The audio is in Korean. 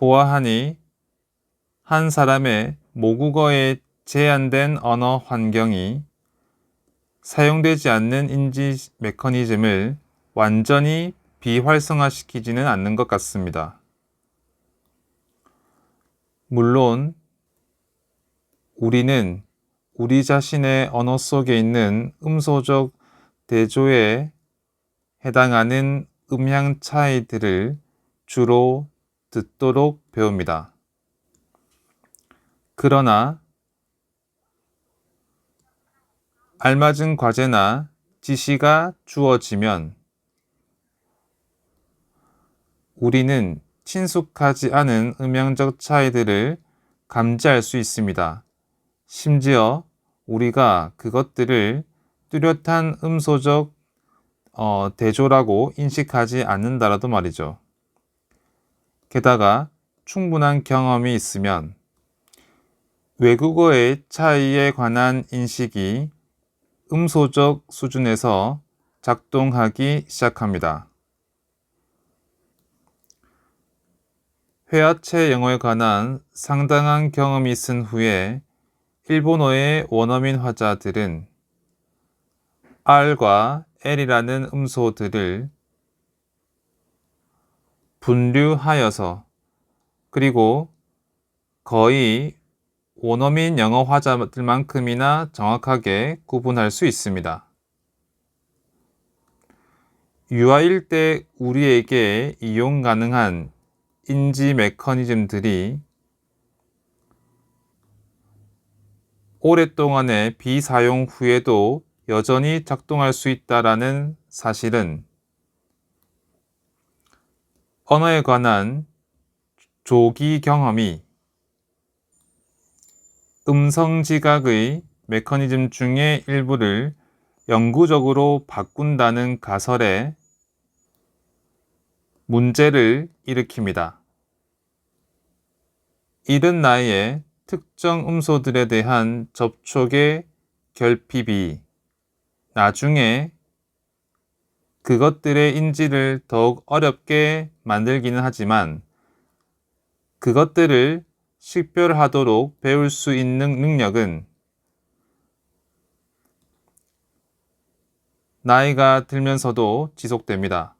보아하니 한 사람의 모국어에 제한된 언어 환경이 사용되지 않는 인지 메커니즘을 완전히 비활성화시키지는 않는 것 같습니다. 물론 우리는 우리 자신의 언어 속에 있는 음소적 대조에 해당하는 음향 차이들을 주로 듣도록 배웁니다. 그러나 알맞은 과제나 지시가 주어지면 우리는 친숙하지 않은 음향적 차이들을 감지할 수 있습니다. 심지어 우리가 그것들을 뚜렷한 음소적 어, 대조라고 인식하지 않는다라도 말이죠. 게다가 충분한 경험이 있으면 외국어의 차이에 관한 인식이 음소적 수준에서 작동하기 시작합니다. 회화체 영어에 관한 상당한 경험이 있은 후에 일본어의 원어민 화자들은 R과 L이라는 음소들을 분류하여서 그리고 거의 원어민 영어 화자들만큼이나 정확하게 구분할 수 있습니다. 유아일 때 우리에게 이용 가능한 인지 메커니즘들이 오랫동안의 비사용 후에도 여전히 작동할 수 있다라는 사실은 언어에 관한 조기 경험이 음성 지각의 메커니즘 중의 일부를 영구적으로 바꾼다는 가설에 문제를 일으킵니다. 이른 나이에 특정 음소들에 대한 접촉의 결핍이 나중에 그것들의 인지를 더욱 어렵게 만들기는 하지만 그것들을 식별하도록 배울 수 있는 능력은 나이가 들면서도 지속됩니다.